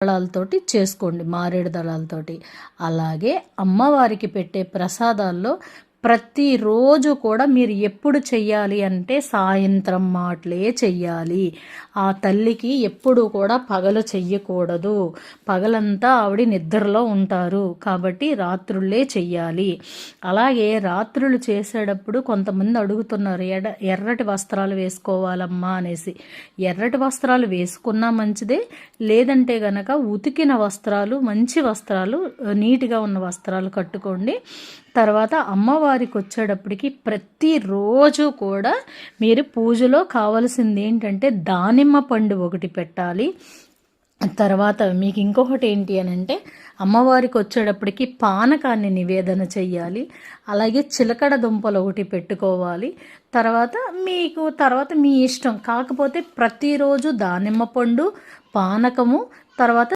దళాలతోటి చేసుకోండి మారేడు దళాలతోటి. అలాగే అమ్మవారికి పెట్టే ప్రసాదాల్లో ప్రతిరోజు కూడా మీరు ఎప్పుడు చెయ్యాలి అంటే సాయంత్రం మాటలే చెయ్యాలి. ఆ తల్లికి ఎప్పుడు కూడా పగలు చెయ్యకూడదు. పగలంతా ఆవిడ నిద్రలో ఉంటారు. కాబట్టి రాత్రులే చెయ్యాలి. అలాగే రాత్రులు చేసేటప్పుడు కొంతమంది అడుగుతున్నారు ఎడ ఎర్రటి వస్త్రాలు వేసుకోవాలమ్మా అనేసి. ఎర్రటి వస్త్రాలు వేసుకున్నా మంచిదే లేదంటే గనక ఉతికిన వస్త్రాలు మంచి వస్త్రాలు నీట్గా ఉన్న వస్త్రాలు కట్టుకోండి. తర్వాత వారికి వచ్చేటప్పటికి ప్రతిరోజు కూడా మీరు పూజలో కావలసింది ఏంటంటే దానిమ్మ పండు ఒకటి పెట్టాలి. తర్వాత మీకు ఇంకొకటి ఏంటి అని అంటే అమ్మవారికి వచ్చేటప్పటికి పానకాన్ని నివేదన చెయ్యాలి. అలాగే చిలకడ దుంపలు ఒకటి పెట్టుకోవాలి. తర్వాత మీకు తర్వాత మీ ఇష్టం. కాకపోతే ప్రతిరోజు దానిమ్మ పండు పానకము తర్వాత